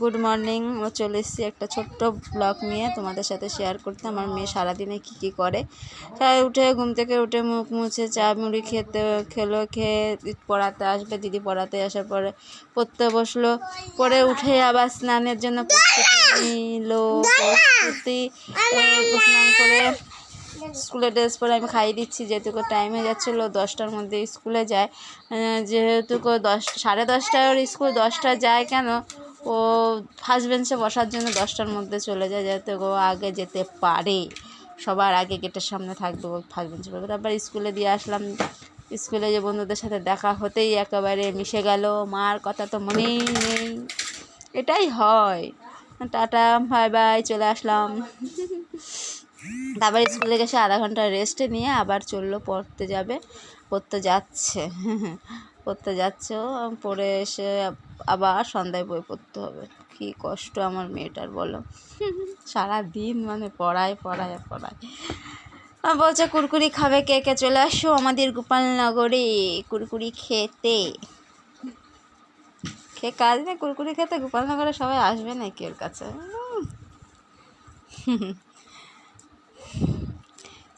Good morning ও চলে এসেছি একটা ছোট্ট ব্লগ নিয়ে তোমাদের সাথে শেয়ার করতে। আমার মেয়ে সারাদিনে কী কী করে? সবাই উঠে, ঘুম থেকে উঠে, মুখ মুছে, চা, মুড়ি খেতে, খেলো, খেয়ে পড়াতে আসবে, দিদি পড়াতে আসার পরে পড়তে বসল। পরে উঠে আবার স্নানের জন্য প্রস্তুতি প্রস্তুতি স্নান করে স্কুলে ড্রেস পরে আমি খাইয়ে দিচ্ছি, যেহেতু টাইম যাচ্ছিল, দশটার মধ্যে স্কুলে যায়। যেহেতু দশ, সাড়ে দশটায় ওর স্কুল, দশটা যায় কেন? ও ফার্স্ট বেঞ্চে বসার জন্য দশটার মধ্যে চলে যায় যাতে ও আগে যেতে পারে। সবার আগে গেটের সামনে থাকবে ও ফার্স্ট বেঞ্চে পড়বে তারপর স্কুলে দিয়ে আসলাম। স্কুলে যে বন্ধুদের সাথে দেখা হতেই একেবারে মিশে গেল। মার কথা তো মনেই নেই। এটাই হয়। টাটা বাই বাই চলে আসলাম। তারপর স্কুলে গেছে আধা ঘণ্টা রেস্ট নিয়ে আবার চলল, পড়তে যাবে, পড়তে যাচ্ছে পড়তে যাচ্ছে ও, পড়ে এসে আবার সন্ধ্যায় বই পড়তে হবে। কী কষ্ট আমার মেয়েটার, বলো। সারা দিন মানে পড়ায় পড়ায় পড়ায়। বলছে, কুরকুরি খাবে কে কে চলে আসো আমাদের গোপালনগরে, কুরকুরি খেতে। খেয়ে কাজ নেই, কুরকুরি খেতে গোপালনগরে সবাই আসবে নাকি ওর কাছে।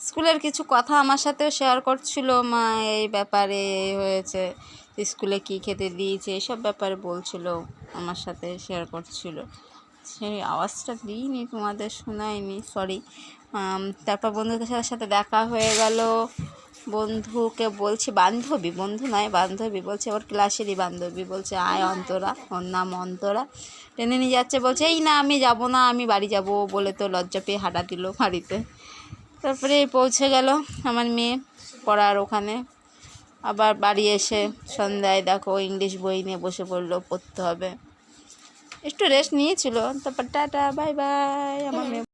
স্কুলের কিছু কথা আমার সাথেও শেয়ার করছিল, মা, এই ব্যাপারে হয়েছে, স্কুলে কী খেতে দিয়েছে? এসব ব্যাপারে বলছিল, আমার সাথে শেয়ার করছিল। সেই আওয়াজটা দিইনি তোমাদের শোনায়নি সরি তারপর বন্ধুদের সাথে সাথে দেখা হয়ে গেল। বন্ধুকে বলছি, বান্ধবী, বন্ধু নয়, বান্ধবী, বলছে, ওর ক্লাসেরই বান্ধবী, বলছে, আয় অন্তরা, ওর নাম অন্তরা। টেনে নিয়ে যাচ্ছে, বলছে, এই না, আমি যাব না, আমি বাড়ি যাব, বলে তো লজ্জা পেয়ে হাঁটা দিল বাড়িতে। তারপরে পৌঁছে গেল আমার মেয়ে পড়ার ওখানে। আবার বাড়ি এসে সন্ধ্যায় দেখো ইংলিশ বই নিয়ে বসে পড়ল, পড়তে হবে। একটু রেস্ট নিয়েছিল, তারপর টাটা বাই বাই আমার মেয়ে